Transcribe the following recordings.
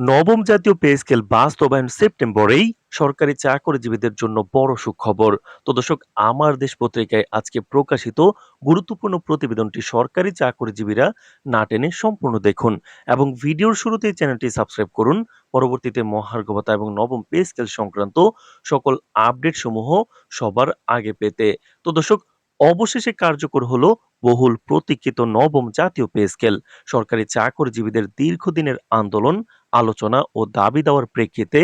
নবম জাতীয় pay scale বাস্তবায়ন সেপ্টেম্বরেই সরকারি চাকরিজীবীদের জন্য বড় সুখবর। তো দর্শক, আমার দেশ পত্রিকায় আজকে প্রকাশিত গুরুত্বপূর্ণ প্রতিবেদনটি সরকারি চাকরিজীবীরা না টেনে সম্পূর্ণ দেখুন এবং ভিডিওর শুরুতেই চ্যানেলটি সাবস্ক্রাইব করুন। পরবর্তীতে মহার্ঘবতা এবং নবম পে স্কেল সংক্রান্ত সকল আপডেট সমূহ সবার আগে পেতে। তো দর্শক, অবশেষে কার্যকর হলো বহুল প্রতীক্ষিত নবম জাতীয় পে স্কেল। সরকারি চাকরিজীবীদের দীর্ঘদিনের আন্দোলন আলোচনা ও দাবি দেওয়ার প্রেক্ষিতে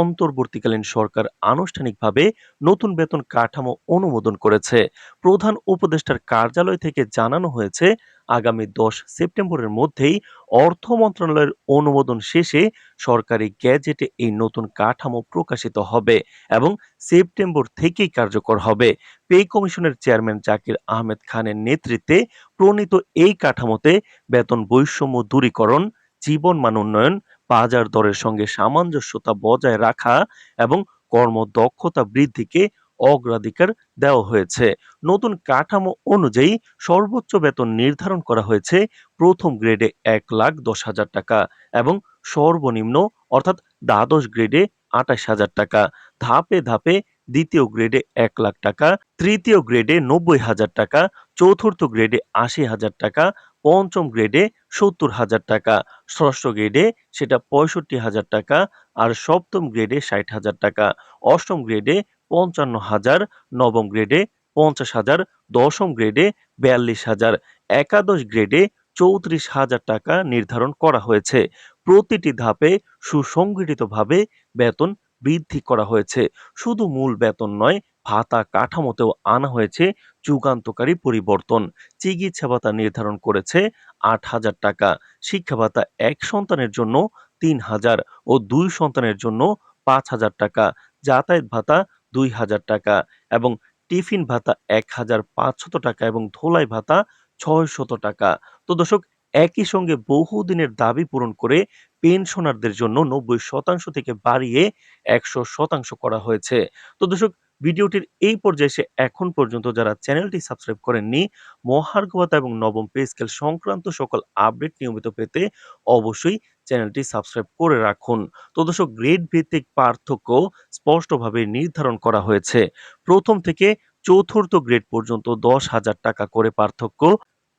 অন্তর্বর্তীকালীন সরকার আনুষ্ঠানিকভাবে নতুন বেতন কাঠামো অনুমোদন করেছে। প্রধান উপদেষ্টার কার্যালয় থেকে জানানো হয়েছে, আগামী দশ সেপ্টেম্বরের মধ্যেই অর্থ মন্ত্রণালয়ের অনুমোদন শেষে সরকারি গ্যাজেটে এই নতুন কাঠামো প্রকাশিত হবে এবং সেপ্টেম্বর থেকেই কার্যকর হবে। পে কমিশনের চেয়ারম্যান জাকির আহমেদ খানের নেতৃত্বে প্রণীত এই কাঠামোতে বেতন বৈষম্য দূরীকরণ, জীবনমান উন্নয়ন বাজার দরের সঙ্গে সামঞ্জস্যতা বজায় রাখা এবং কর্মদক্ষতা বৃদ্ধিকে অগ্রাধিকার দেওয়া হয়েছে। নতুন কাঠামো অনুযায়ী সর্বোচ্চ বেতন নির্ধারণ করা হয়েছে প্রথম গ্রেডে এক লাখ দশ হাজার টাকা এবং সর্বনিম্ন অর্থাৎ দ্বাদশ গ্রেডে আঠাশ হাজার টাকা, ধাপে ধাপে দ্বিতীয় গ্রেডে এক লাখ টাকা, তৃতীয় গ্রেডে নব্বই হাজার টাকা, চতুর্থ গ্রেডে আশি হাজার টাকা পঞ্চম গ্রেডে সত্তর হাজার টাকা, ষষ্ঠ গ্রেডে সেটা পঁয়ষট্টি হাজার টাকা আর সপ্তম গ্রেডে ষাট হাজার টাকা। অষ্টম গ্রেডে পঞ্চান্ন হাজার, নবম গ্রেডে পঞ্চাশ হাজার, দশম গ্রেডে বিয়াল্লিশ হাজার। একাদশ গ্রেডে চৌত্রিশ হাজার টাকা নির্ধারণ করা হয়েছে। প্রতিটি ধাপে সুসংগঠিতভাবে বেতন বৃদ্ধি করা হয়েছে। শুধু মূল বেতন নয় ভাতা কাঠামোতেও আনা হয়েছে যুগান্তকারী পরিবর্তন। চিকিৎসা ভাতা নির্ধারণ করেছে আট হাজার টাকা শিক্ষা ভাতা এক সন্তানের জন্য তিন হাজার ও দুই সন্তানের জন্য পাঁচ হাজার টাকা, যাতায়াত ভাতা দুই হাজার টাকা এবং টিফিন ভাতা এক হাজার পাঁচশত টাকা এবং ধোলাই ভাতা ছয় শত টাকা। তো দর্শক, একই সঙ্গে বহুদিনের দাবি পূরণ করে পেনশনারদের জন্য নব্বই শতাংশ থেকে বাড়িয়ে একশো শতাংশ করা হয়েছে। তো দর্শক ভিডিওটির এই পর্যায়ে এসে এখন পর্যন্ত যারা চ্যানেলটি সাবস্ক্রাইব করেননি মহার্ঘবতা এবং নবম পে স্কেল সংক্রান্ত সকল আপডেট নিয়মিত পেতে অবশ্যই চ্যানেলটি সাবস্ক্রাইব করে রাখুন। তো দর্শক, গ্রেড ভিত্তিক পার্থক্য স্পষ্টভাবে নির্ধারণ করা হয়েছে। প্রথম থেকে চতুর্থ গ্রেড পর্যন্ত দশ হাজার টাকা করে পার্থক্য,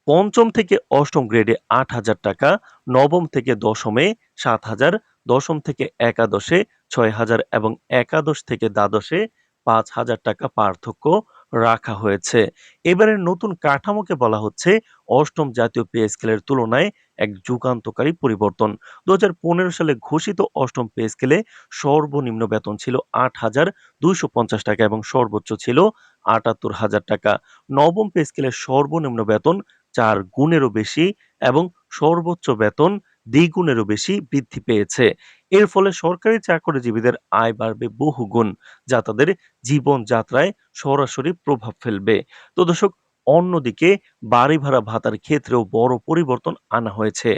পঞ্চম থেকে অষ্টম গ্রেডে আট হাজার টাকা, নবম থেকে দশমে সাত হাজার, দশম থেকে একাদশে ছয় হাজার এবং একাদশ থেকে দ্বাদশে পাঁচ হাজার টাকা পার্থক্য রাখা হয়েছে। এবারের নতুন কাঠামোকে বলা হচ্ছে অষ্টম জাতীয় পে স্কেলের তুলনায় এক যুগান্তকারী পরিবর্তন। দু হাজার পনেরো সালে ঘোষিত অষ্টম পে স্কেলে সর্বনিম্ন বেতন ছিল আট হাজার দুইশো পঞ্চাশ টাকা এবং সর্বোচ্চ ছিল আটাত্তর হাজার টাকা। নবম পে স্কেলের সর্বনিম্ন বেতন চার গুণেরও বেশি এবং সর্বোচ্চ বেতন দ্বিগুণেরও বেশি বৃদ্ধি পেয়েছে। এর ফলে সরকারি চাকরিজীবীদের আয় বাড়বে বহুগুণ, যা তাদের জীবনযাত্রায় সরাসরি প্রভাব ফেলবে। তো দর্শক, অন্যদিকে বাড়ি ভাড়া ভাতার ক্ষেত্রেও বড় পরিবর্তন আনা হয়েছে।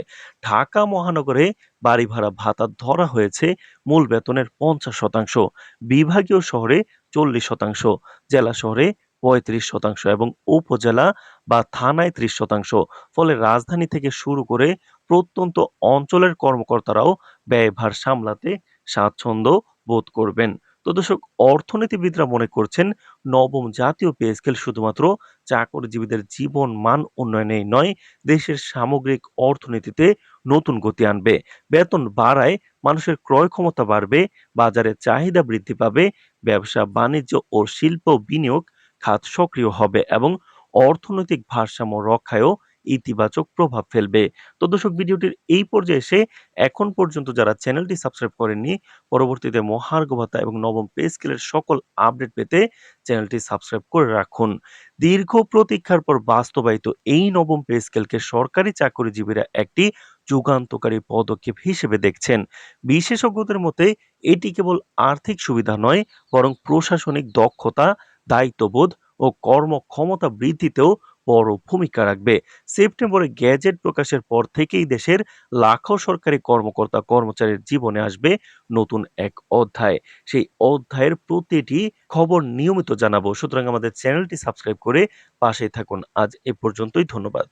ঢাকা মহানগরে বাড়ি ভাড়া ভাতা ধরা হয়েছে মূল বেতনের পঞ্চাশ শতাংশ, বিভাগীয় শহরে চল্লিশ শতাংশ, জেলা শহরে পঁয়ত্রিশ শতাংশ এবং উপজেলা বা থানায় ত্রিশ শতাংশ। ফলে রাজধানী থেকে শুরু করে প্রত্যন্ত অঞ্চলের কর্মকর্তারাও ব্যয়ভার সামলাতে স্বাচ্ছন্দ্য বোধ করবেন। তো দর্শক, অর্থনীতিবিদরা মনে করছেন, নবম জাতীয় পে স্কেল শুধুমাত্র চাকরিজীবীদের জীবন মান উন্নয়নেই নয়, দেশের সামগ্রিক অর্থনীতিতে নতুন গতি আনবে। বেতন বাড়ায় মানুষের ক্রয় ক্ষমতা বাড়বে, বাজারে চাহিদা বৃদ্ধি পাবে, ব্যবসা, বাণিজ্য ও শিল্প বিনিয়োগ খাত সক্রিয় হবে এবং অর্থনৈতিক ভারসাম্য রক্ষায়ও ইতিবাচক প্রভাব ফেলবে। তো দর্শক, ভিডিওটির এই পর্যায়ে এসে এখন পর্যন্ত যারা চ্যানেলটি সাবস্ক্রাইব করেননি, পরবর্তীতে মহার্ঘ ভাতা এবং নবম পে স্কেলের সকল আপডেট পেতে চ্যানেলটি সাবস্ক্রাইব করে রাখুন। দীর্ঘ প্রতীক্ষার পর বাস্তবায়িত এই নবম পে স্কেলকে সরকারি চাকরিজীবীরা একটি যুগান্তকারী পদক্ষেপ হিসেবে দেখছেন। বিশেষজ্ঞদের মতে, এটি কেবল আর্থিক সুবিধা নয়, বরং প্রশাসনিক দক্ষতা দায়িত্ববোধ ও কর্মক্ষমতা বৃদ্ধিতেও বড় ভূমিকা রাখবে। সেপ্টেম্বরে গ্যাজেট প্রকাশের পর থেকেই দেশের লাখো সরকারি কর্মকর্তা কর্মচারীর জীবনে আসবে নতুন এক অধ্যায়। সেই অধ্যায়ের প্রতিটি খবর নিয়মিত জানাব। সুতরাং আমাদের চ্যানেলটি সাবস্ক্রাইব করে পাশে থাকুন। আজ এ পর্যন্তই। ধন্যবাদ।